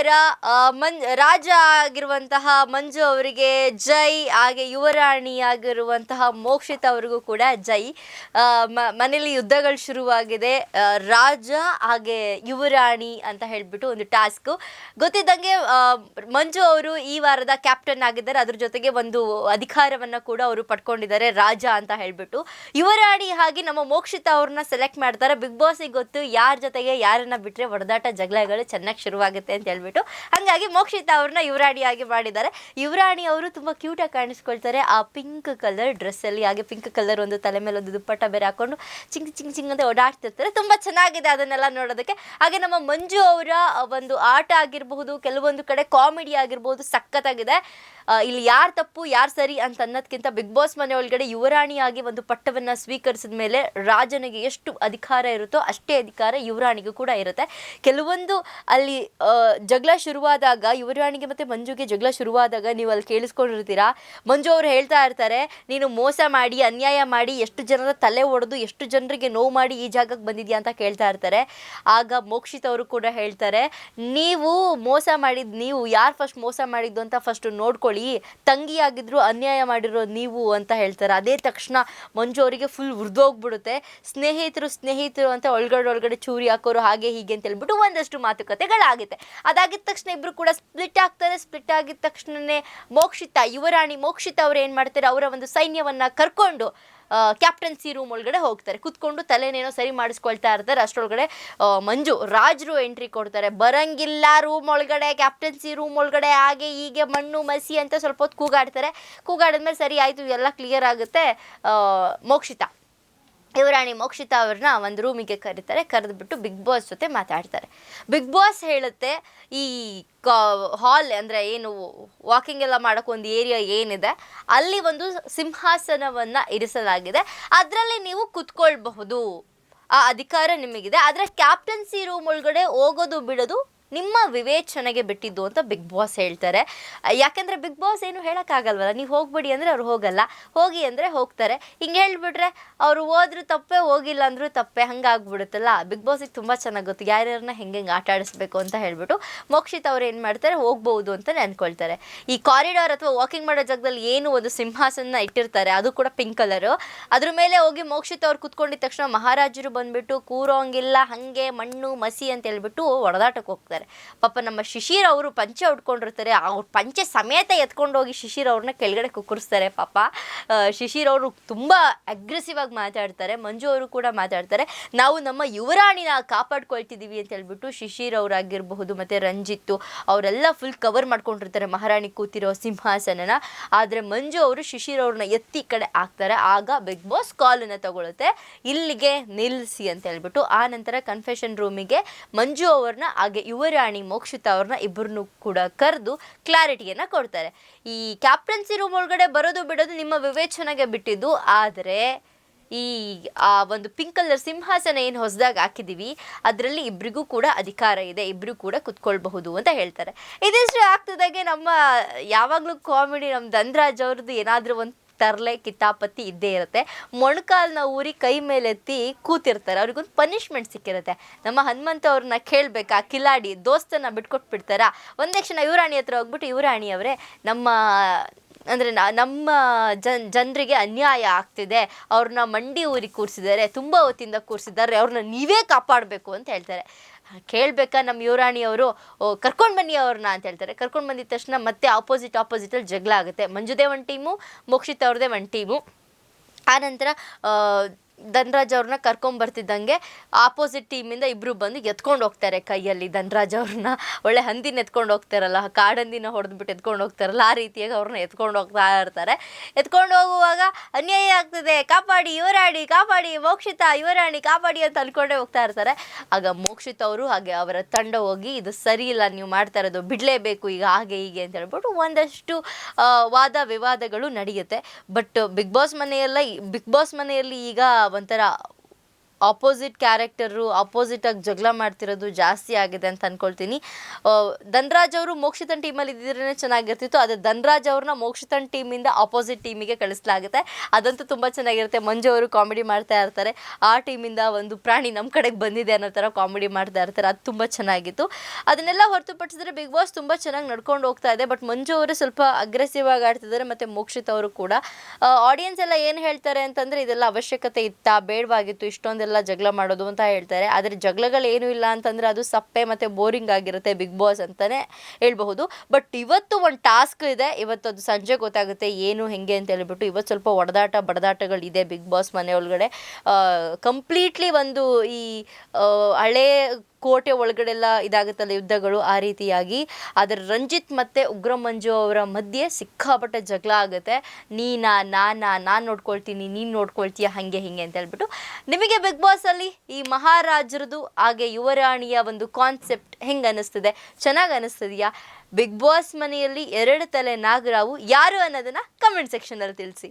ಪ್ರಕಾರ ಮಂ ರಾಜ ಆಗಿರುವಂತಹ ಮಂಜು ಅವರಿಗೆ ಜೈ, ಹಾಗೆ ಯುವರಾಣಿ ಆಗಿರುವಂತಹ ಮೋಕ್ಷಿತ ಅವರಿಗೂ ಕೂಡ ಜೈ. ಮನೇಲಿ ಯುದ್ಧಗಳು ಶುರುವಾಗಿದೆ. ರಾಜ, ಹಾಗೆ ಯುವರಾಣಿ ಅಂತ ಹೇಳ್ಬಿಟ್ಟು ಒಂದು ಟಾಸ್ಕ್. ಗೊತ್ತಿದ್ದಂಗೆ ಮಂಜು ಅವರು ಈ ವಾರದ ಕ್ಯಾಪ್ಟನ್ ಆಗಿದ್ದಾರೆ. ಅದ್ರ ಜೊತೆಗೆ ಒಂದು ಅಧಿಕಾರವನ್ನ ಕೂಡ ಅವರು ಪಡ್ಕೊಂಡಿದ್ದಾರೆ, ರಾಜ ಅಂತ ಹೇಳ್ಬಿಟ್ಟು. ಯುವರಾಣಿ ಹಾಗೆ ನಮ್ಮ ಮೋಕ್ಷಿತ ಅವ್ರನ್ನ ಸೆಲೆಕ್ಟ್ ಮಾಡ್ತಾರೆ. ಬಿಗ್ ಬಾಸಿಗೆ ಗೊತ್ತು ಯಾರ ಜೊತೆಗೆ ಯಾರನ್ನ ಬಿಟ್ರೆ ಹೊಡೆದಾಟ ಜಗಳಗಳು ಚೆನ್ನಾಗಿ ಶುರುವಾಗುತ್ತೆ ಅಂತ ಹೇಳ್ಬಿಟ್ಟು. ಹಂಗಾಗಿ ಮೋಕ್ಷಿತಾ ಅವ್ರನ್ನ ಯುವರಾಣಿಯಾಗಿ ಮಾಡಿದ್ದಾರೆ. ಯುವರಾಣಿ ಅವರು ತುಂಬಾ ಕ್ಯೂಟ್ ಆಗಿ ಕಾಣಿಸ್ಕೊಳ್ತಾರೆ. ಆ ಪಿಂಕ್ ಕಲರ್ ಡ್ರೆಸ್ ಅಲ್ಲಿ ಹಾಗೆ ಪಿಂಕ್ ಕಲರ್ ಒಂದು ತಲೆ ಮೇಲೆ ಒಂದು ದುಪ್ಪಟ್ಟ ಬೇರೆ ಹಾಕೊಂಡು ಚಿಂಗ್ ಚಿಂಗ್ ಚಿಂಗ್ ಅಂತ ಓಡಾಡ್ತಿರ್ತಾರೆ. ತುಂಬಾ ಚೆನ್ನಾಗಿದೆ ಅದನ್ನೆಲ್ಲ ನೋಡೋದಕ್ಕೆ. ಹಾಗೆ ನಮ್ಮ ಮಂಜು ಅವರ ಒಂದು ಆಟ ಆಗಿರಬಹುದು ಕೆಲವೊಂದು ಕಡೆ ಕಾಮಿಡಿ ಆಗಿರ್ಬೋದು ಸಖತ್ತಾಗಿದೆ. ಇಲ್ಲಿ ಯಾರು ತಪ್ಪು ಯಾರು ಸರಿ ಅಂತ ಅನ್ನೋದಕ್ಕಿಂತ ಬಿಗ್ ಬಾಸ್ ಮನೆ ಒಳಗಡೆ ಯುವರಾಣಿಯಾಗಿ ಒಂದು ಪಟ್ಟವನ್ನು ಸ್ವೀಕರಿಸಿದ ಮೇಲೆ ರಾಜನಿಗೆ ಎಷ್ಟು ಅಧಿಕಾರ ಇರುತ್ತೋ ಅಷ್ಟೇ ಅಧಿಕಾರ ಯುವರಾಣಿಗೂ ಕೂಡ ಇರುತ್ತೆ. ಕೆಲವೊಂದು ಅಲ್ಲಿ ಆ, ಜಗಳ ಶುರುವಾದಾಗ ಯುವರಾಣಿಗೆ ಮತ್ತೆ ಮಂಜುಗೆ ಜಗಳ ಶುರುವಾದಾಗ ನೀವು ಅಲ್ಲಿ ಕೇಳಿಸ್ಕೊಂಡಿರ್ತೀರಾ? ಮಂಜು ಅವ್ರು ಹೇಳ್ತಾ ಇರ್ತಾರೆ, ನೀನು ಮೋಸ ಮಾಡಿ, ಅನ್ಯಾಯ ಮಾಡಿ, ಎಷ್ಟು ಜನರ ತಲೆ ಒಡೆದು, ಎಷ್ಟು ಜನರಿಗೆ ನೋವು ಮಾಡಿ ಈ ಜಾಗಕ್ಕೆ ಬಂದಿದ್ಯಾ ಅಂತ ಕೇಳ್ತಾ ಇರ್ತಾರೆ. ಆಗ ಮೋಕ್ಷಿತ್ ಅವರು ಕೂಡ ಹೇಳ್ತಾರೆ, ನೀವು ಮೋಸ ಮಾಡಿದ್, ನೀವು ಯಾರು ಫಸ್ಟ್ ಮೋಸ ಮಾಡಿದ್ದು ಅಂತ ಫಸ್ಟ್ ನೋಡ್ಕೊಳ್ಳಿ. ತಂಗಿಯಾಗಿದ್ರು ಅನ್ಯಾಯ ಮಾಡಿರೋ ನೀವು ಅಂತ ಹೇಳ್ತಾರೆ. ಅದೇ ತಕ್ಷಣ ಮಂಜು ಅವರಿಗೆ ಫುಲ್ ಉರಿದೋಗ್ಬಿಡುತ್ತೆ ಸ್ನೇಹಿತರು ಸ್ನೇಹಿತರು ಅಂತ ಒಳಗಡೆ ಒಳಗಡೆ ಚೂರಿ ಹಾಕೋರು ಹಾಗೆ ಹೀಗೆ ಅಂತ ಹೇಳ್ಬಿಟ್ಟು ಒಂದಷ್ಟು ಮಾತುಕತೆಗಳಾಗುತ್ತೆ. ಅದಾಗಿದ ತಕ್ಷಣ ಇಬ್ರು ಕೂಡ ಸ್ಪ್ಲಿಟ್ ಆಗ್ತಾರೆ. ಸ್ಪ್ಲಿಟ್ ಆಗಿದ ತಕ್ಷಣನೇ ಮೋಕ್ಷಿತ, ಯುವರಾಣಿ ಮೋಕ್ಷಿತ ಅವ್ರು ಏನು ಮಾಡ್ತಾರೆ? ಅವರ ಒಂದು ಸೈನ್ಯವನ್ನ ಕರ್ಕೊಂಡು ಕ್ಯಾಪ್ಟನ್ಸಿ ರೂಮ್ ಒಳಗಡೆ ಹೋಗ್ತಾರೆ. ಕುತ್ಕೊಂಡು ತಲೆನೇನೋ ಸರಿ ಮಾಡಿಸ್ಕೊಳ್ತಾ ಇರ್ತಾರೆ. ಅಷ್ಟರೊಳಗಡೆ ಮಂಜು ರಾಜರು ಎಂಟ್ರಿ ಕೊಡ್ತಾರೆ. ಬರಂಗಿಲ್ಲ ರೂಮ್ ಒಳಗಡೆ ಕ್ಯಾಪ್ಟನ್ಸಿ ರೂಮ್ ಒಳಗಡೆ, ಹಾಗೆ ಹೀಗೆ ಮಣ್ಣು, ಮಸಿ ಅಂತ ಸ್ವಲ್ಪ ಹೊತ್ತು ಕೂಗಾಡ್ತಾರೆ. ಕೂಗಾಡಿದ್ಮೇಲೆ ಸರಿ ಆಯಿತು ಎಲ್ಲ ಕ್ಲಿಯರ್ ಆಗುತ್ತೆ. ಮೋಕ್ಷಿತ. ಯುವರಾಣಿ ಮೋಕ್ಷಿತಾ ಅವ್ರನ್ನ ಒಂದು ರೂಮಿಗೆ ಕರೀತಾರೆ. ಕರೆದ್ಬಿಟ್ಟು ಬಿಗ್ ಬಾಸ್ ಜೊತೆ ಮಾತಾಡ್ತಾರೆ. ಬಿಗ್ ಬಾಸ್ ಹೇಳುತ್ತೆ, ಈ ಕಾ ಹಾಲ್ ಅಂದರೆ ಏನು ವಾಕಿಂಗ್ ಎಲ್ಲ ಮಾಡೋಕ್ಕೆ ಒಂದು ಏರಿಯಾ ಏನಿದೆ, ಅಲ್ಲಿ ಒಂದು ಸಿಂಹಾಸನವನ್ನು ಇರಿಸಲಾಗಿದೆ. ಅದರಲ್ಲಿ ನೀವು ಕುತ್ಕೊಳ್ಬಹುದು. ಆ ಅಧಿಕಾರ ನಿಮಗಿದೆ. ಆದರೆ ಕ್ಯಾಪ್ಟನ್ಸಿ ರೂಮ್ ಒಳಗಡೆ ಹೋಗೋದು, ಬಿಡೋದು ನಿಮ್ಮ ವಿವೇಚನೆಗೆ ಬಿಟ್ಟಿದ್ದು ಅಂತ ಬಿಗ್ ಬಾಸ್ ಹೇಳ್ತಾರೆ. ಯಾಕೆಂದರೆ ಬಿಗ್ ಬಾಸ್ ಏನು ಹೇಳೋಕ್ಕಾಗಲ್ವಲ್ಲ? ನೀವು ಹೋಗ್ಬಿಡಿ ಅಂದರೆ ಅವ್ರು ಹೋಗಲ್ಲ. ಹೋಗಿ ಅಂದರೆ ಹೋಗ್ತಾರೆ. ಹಿಂಗೆ ಹೇಳಿಬಿಟ್ರೆ ಅವರು ಹೋದ್ರು ತಪ್ಪೆ, ಹೋಗಿಲ್ಲ ಅಂದರೂ ತಪ್ಪೆ. ಹಂಗಾಗ್ಬಿಡುತ್ತಲ್ಲ? ಬಿಗ್ ಬಾಸಿಗೆ ತುಂಬ ಚೆನ್ನಾಗಿ ಗೊತ್ತು. ಯಾರ್ಯಾರನ್ನ ಹೆಂಗೆ ಹೆಂಗೆ ಆಟ ಆಡಿಸ್ಬೇಕು ಅಂತ ಹೇಳ್ಬಿಟ್ಟು ಮೋಕ್ಷಿತ್ ಅವ್ರು ಏನು ಮಾಡ್ತಾರೆ? ಹೋಗ್ಬೋದು ಅಂತಲೇ ಅಂದ್ಕೊಳ್ತಾರೆ ಈ ಕಾರಿಡಾರ್ ಅಥವಾ ವಾಕಿಂಗ್ ಮಾಡೋ ಜಾಗದಲ್ಲಿ ಏನು ಒಂದು ಸಿಂಹಾಸನ ಇಟ್ಟಿರ್ತಾರೆ, ಅದು ಕೂಡ ಪಿಂಕ್ ಕಲರು. ಅದ್ರ ಮೇಲೆ ಹೋಗಿ ಮೋಕ್ಷಿತ್ ಅವ್ರು ಕುತ್ಕೊಂಡಿದ್ದ ತಕ್ಷಣ ಮಹಾರಾಜರು ಬಂದ್ಬಿಟ್ಟು, ಕೂರೋಂಗಿಲ್ಲ, ಹಾಗೆ ಮಣ್ಣು ಮಸಿ ಅಂತ ಹೇಳ್ಬಿಟ್ಟು ಹೊಡೆದಾಟಕ್ಕೆ ಹೋಗ್ತಾರೆ. ಪಾಪ ನಮ್ಮ ಶಿಶಿರ್ ಅವರು ಪಂಚೆ ಉಟ್ಕೊಂಡಿರ್ತಾರೆ ಅವ್ರ ಪಂಚೆ ಸಮೇತ ಎತ್ಕೊಂಡು ಹೋಗಿ ಶಿಶಿರ್ ಅವ್ರನ್ನ ಕೆಳಗಡೆ ಕುಕ್ಕರಿಸ್ತಾರೆ ಪಾಪ. ಶಿಶಿರ ಅವರು ತುಂಬ ಅಗ್ರೆಸಿವ್ ಆಗಿ ಮಾತಾಡ್ತಾರೆ. ಮಂಜು ಅವರು ಕೂಡ ಮಾತಾಡ್ತಾರೆ. ನಾವು ನಮ್ಮ ಯುವರಾಣಿನ ಕಾಪಾಡ್ಕೊಳ್ತಿದ್ದೀವಿ ಅಂತ ಹೇಳ್ಬಿಟ್ಟು ಶಿಶಿರ್ ಅವರಾಗಿರಬಹುದು ಮತ್ತು ರಂಜಿತ್ತು ಅವರೆಲ್ಲ ಫುಲ್ ಕವರ್ ಮಾಡ್ಕೊಂಡಿರ್ತಾರೆ ಮಹಾರಾಣಿ ಕೂತಿರೋ ಸಿಂಹಾಸನನ. ಆದರೆ ಮಂಜು ಅವರು ಶಿಶಿರ್ ಅವ್ರನ್ನ ಎತ್ತಿ ಕಡೆ ಹಾಕ್ತಾರೆ. ಆಗ ಬಿಗ್ ಬಾಸ್ ಕಾಲನ್ನು ತಗೊಳುತ್ತೆ. ಇಲ್ಲಿಗೆ ನಿಲ್ಲಿಸಿ ಅಂತ ಹೇಳ್ಬಿಟ್ಟು ಆ ನಂತರ ಕನ್ಫೆಷನ್ ರೂಮಿಗೆ ಮಂಜು ಅವ್ರನ್ನ ಹಾಗೆ ಯುವರಾಣಿ ಮೋಕ್ಷಿತ ಅವ್ರನ್ನ ಇಬ್ಬರನ್ನು ಕೂಡ ಕರೆದು ಕ್ಲಾರಿಟಿಯನ್ನು ಕೊಡ್ತಾರೆ. ಈ ಕ್ಯಾಪ್ಟನ್ಸಿ ರೂಮ್ ಒಳಗಡೆ ಬರೋದು ಬಿಡೋದು ನಿಮ್ಮ ವಿವೇಚನೆಗೆ ಬಿಟ್ಟಿದ್ದು. ಆದರೆ ಈ, ಆ ಒಂದು ಪಿಂಕ್ ಕಲರ್ ಸಿಂಹಾಸನ ಏನು ಹೊಸದಾಗಿ ಹಾಕಿದ್ದೀವಿ ಅದರಲ್ಲಿ ಇಬ್ಬರಿಗೂ ಕೂಡ ಅಧಿಕಾರ ಇದೆ ಇಬ್ಬರು ಕೂಡ ಕುತ್ಕೊಳ್ಬಹುದು ಅಂತ ಹೇಳ್ತಾರೆ. ಇದಿಷ್ಟು ಆಗ್ತದಾಗೆ ನಮ್ಮ, ಯಾವಾಗಲೂ ಕಾಮಿಡಿ ನಮ್ಮ ಧನ್ರಾಜ್ ಅವ್ರದ್ದು ಏನಾದರೂ ಒಂದು ತರಲೆ, ಕಿತಾಪತಿ ಇದ್ದೇ ಇರುತ್ತೆ. ಮೊಣಕಾಲ್ನ ಊರಿ ಕೈ ಮೇಲೆತ್ತಿ ಕೂತಿರ್ತಾರೆ. ಅವ್ರಿಗೊಂದು ಪನಿಷ್ಮೆಂಟ್ ಸಿಕ್ಕಿರುತ್ತೆ. ನಮ್ಮ ಹನುಮಂತ ಅವ್ರನ್ನ ಕೇಳಬೇಕಾ? ಕಿಲಾಡಿ ದೋಸ್ತನ ಬಿಟ್ಕೊಟ್ಬಿಡ್ತಾರಾ? ಒಂದೇ ಕ್ಷಣ ಇವರಾಣಿ ಹತ್ರ ಹೋಗ್ಬಿಟ್ಟು ಇವರಾಣಿ ಅವರೇ, ನಮ್ಮ, ಅಂದರೆ ನಮ್ಮ ಜನ್, ಜನರಿಗೆ ಅನ್ಯಾಯ ಆಗ್ತಿದೆ. ಅವ್ರನ್ನ ಮಂಡಿ ಊರಿಗೆ ಕೂರಿಸಿದ್ದಾರೆ, ತುಂಬ ಹೊತ್ತಿಂದ ಕೂರಿಸಿದ್ದಾರೆ. ಅವ್ರನ್ನ ನೀವೇ ಕಾಪಾಡಬೇಕು ಅಂತ ಹೇಳ್ತಾರೆ. ಕೇಳಬೇಕಾ ನಮ್ಮ ಯುವರಾಣಿ ಅವರು? ಕರ್ಕೊಂಡು ಬನ್ನಿ ಅವ್ರನ್ನ ಅಂತ ಹೇಳ್ತಾರೆ. ಕರ್ಕೊಂಡು ಬಂದಿದ ತಕ್ಷಣ ಮತ್ತೆ ಆಪೋಸಿಟ್ ಆಪೋಸಿಟಲ್ಲಿ ಜಗಳ ಆಗುತ್ತೆ. ಮಂಜುದೇ ಒಂದು ಟೀಮು ಮೋಕ್ಷಿತ್ ಅವ್ರದೇ ಒಂದು ಟೀಮು ಆನಂತರ ಧನ್ರಾಜ್ ಅವ್ರನ್ನ ಕರ್ಕೊಂಬರ್ತಿದ್ದಂಗೆ ಆಪೋಸಿಟ್ ಟೀಮಿಂದ ಇಬ್ಬರು ಬಂದು ಎತ್ಕೊಂಡು ಹೋಗ್ತಾರೆ ಕೈಯಲ್ಲಿ. ಧನ್ರಾಜ್ ಅವ್ರನ್ನ ಒಳ್ಳೆ ಹಂದಿನ ಎತ್ಕೊಂಡು ಹೋಗ್ತಾರಲ್ಲ ಕಾಡಂದಿನ ಹೊಡೆದ್ಬಿಟ್ಟು ಎತ್ಕೊಂಡು ಹೋಗ್ತಾರಲ್ಲ, ಆ ರೀತಿಯಾಗಿ ಅವ್ರನ್ನ ಎತ್ಕೊಂಡು ಹೋಗ್ತಾ ಇರ್ತಾರೆ. ಎತ್ಕೊಂಡು ಹೋಗುವಾಗ ಅನ್ಯಾಯ ಆಗ್ತದೆ. ಕಾಪಾಡಿ ಇವರಾಡಿ ಕಾಪಾಡಿ, ಮೋಕ್ಷಿತ ಯುವರಾಣಿ ಕಾಪಾಡಿ ಅಂತ ಅನ್ಕೊಂಡೆ ಹೋಗ್ತಾ ಇರ್ತಾರೆ. ಆಗ ಮೋಕ್ಷಿತ ಅವರು ಹಾಗೆ ಅವರ ತಂಡ ಹೋಗಿ, ಇದು ಸರಿ ಇಲ್ಲ, ನೀವು ಮಾಡ್ತಾ ಇರೋದು ಬಿಡಲೇಬೇಕು, ಈಗ ಹಾಗೆ, ಹೀಗೆ ಅಂತ ಹೇಳ್ಬಿಟ್ಟು ಒಂದಷ್ಟು ವಾದ ವಿವಾದಗಳು ನಡೆಯುತ್ತೆ. ಬಟ್ ಬಿಗ್ ಬಾಸ್ ಮನೆಯಲ್ಲ, ಬಿಗ್ ಬಾಸ್ ಮನೆಯಲ್ಲಿ ಈಗ ಒಂಥರ ಆಪೋಸಿಟ್ ಕ್ಯಾರೆಕ್ಟರು ಆಪೋಸಿಟ್ ಆಗಿ ಜಗಳ ಮಾಡ್ತಿರೋದು ಜಾಸ್ತಿ ಆಗಿದೆ ಅಂತ ಅನ್ಕೊಳ್ತೀನಿ. ಧನ್ರಾಜ್ ಅವರು ಮೋಕ್ಷಿತನ್ ಟೀಮಲ್ಲಿ ಇದ್ದಿದ್ರೆ ಚೆನ್ನಾಗಿರ್ತಿತ್ತು. ಅದೇ ಧನ್ರಾಜ್ ಅವ್ರನ್ನ ಮೋಕ್ಷಿತನ್ ಟೀಮಿಂದ ಆಪೋಸಿಟ್ ಟೀಮಿಗೆ ಕಳಿಸ್ಲಾಗುತ್ತೆ. ಅದಂತೂ ತುಂಬ ಚೆನ್ನಾಗಿರುತ್ತೆ. ಮಂಜು ಅವರು ಕಾಮಿಡಿ ಮಾಡ್ತಾ ಇರ್ತಾರೆ. ಆ ಟೀಮಿಂದ ಒಂದು ಪ್ರಾಣಿ ನಮ್ಮ ಕಡೆಗೆ ಬಂದಿದೆ ಅನ್ನೋ ಥರ ಕಾಮಿಡಿ ಮಾಡ್ತಾ ಇರ್ತಾರೆ. ಅದು ತುಂಬ ಚೆನ್ನಾಗಿತ್ತು. ಅದನ್ನೆಲ್ಲ ಹೊರತುಪಡಿಸಿದ್ರೆ ಬಿಗ್ ಬಾಸ್ ತುಂಬ ಚೆನ್ನಾಗಿ ನಡ್ಕೊಂಡು ಹೋಗ್ತಾ ಇದೆ. ಬಟ್ ಮಂಜು ಅವರು ಸ್ವಲ್ಪ ಅಗ್ರೆಸಿವ್ ಆಗಿ ಆಡ್ತಿದ್ದಾರೆ ಮತ್ತು ಮೋಕ್ಷಿತ್ ಅವರು ಕೂಡ. ಆಡಿಯನ್ಸ್ ಎಲ್ಲ ಏನು ಹೇಳ್ತಾರೆ ಅಂತಂದರೆ, ಇದೆಲ್ಲ ಅವಶ್ಯಕತೆ ಇತ್ತಾ? ಬೇಡವಾಗಿತ್ತು. ಇಷ್ಟೊಂದೆಲ್ಲ ಜಗಳ ಮಾಡೋದು ಅಂತ ಹೇಳ್ತಾರೆ. ಆದರೆ ಜಗಳಗಳು ಏನೂ ಇಲ್ಲ ಅಂತಂದರೆ ಅದು ಸಪ್ಪೆ ಮತ್ತು ಬೋರಿಂಗ್ ಆಗಿರುತ್ತೆ ಬಿಗ್ ಬಾಸ್ ಅಂತಲೇ ಹೇಳ್ಬಹುದು. ಬಟ್ ಇವತ್ತು ಒಂದು ಟಾಸ್ಕ್ ಇದೆ. ಇವತ್ತು ಅದು ಸಂಜೆ ಗೊತ್ತಾಗುತ್ತೆ ಏನು, ಹೆಂಗೆ ಅಂತ ಹೇಳಿಬಿಟ್ಟು. ಇವತ್ತು ಸ್ವಲ್ಪ ಒಡೆದಾಟ ಬಡದಾಟಗಳಿದೆ ಬಿಗ್ ಬಾಸ್ ಮನೆ ಒಳಗಡೆ. ಕಂಪ್ಲೀಟ್ಲಿ ಒಂದು ಈ ಹಳೆ ಕೋಟೆ ಒಳಗಡೆಲ್ಲ ಇದಾಗುತ್ತಲ್ಲ ಯುದ್ಧಗಳು ಆ ರೀತಿಯಾಗಿ. ಆದರೆ ರಂಜಿತ್ ಮತ್ತು ಉಗ್ರ ಮಂಜು ಅವರ ಮಧ್ಯೆ ಸಿಕ್ಕಾಪಟ್ಟೆ ಜಗಳ ಆಗುತ್ತೆ. ನೀನಾ, ನಾನಾ, ನಾನು ನೋಡ್ಕೊಳ್ತೀನಿ, ನೀನು ನೋಡ್ಕೊಳ್ತೀಯ, ಹಾಗೆ, ಹಿಂಗೆ ಅಂತ ಹೇಳ್ಬಿಟ್ಟು. ನಿಮಗೆ ಬಿಗ್ ಬಾಸಲ್ಲಿ ಈ ಮಹಾರಾಜರದು ಹಾಗೆ ಯುವರಾಣಿಯ ಒಂದು ಕಾನ್ಸೆಪ್ಟ್ ಹೆಂಗೆ ಅನ್ನಿಸ್ತಿದೆ? ಚೆನ್ನಾಗಿ ಅನ್ನಿಸ್ತಿದೆಯಾ? ಬಿಗ್ ಬಾಸ್ ಮನೆಯಲ್ಲಿ ಎರಡು ತಲೆ ನಾಗರಾವು ಯಾರು ಅನ್ನೋದನ್ನ ಕಮೆಂಟ್ ಸೆಕ್ಷನಲ್ಲಿ ತಿಳಿಸಿ.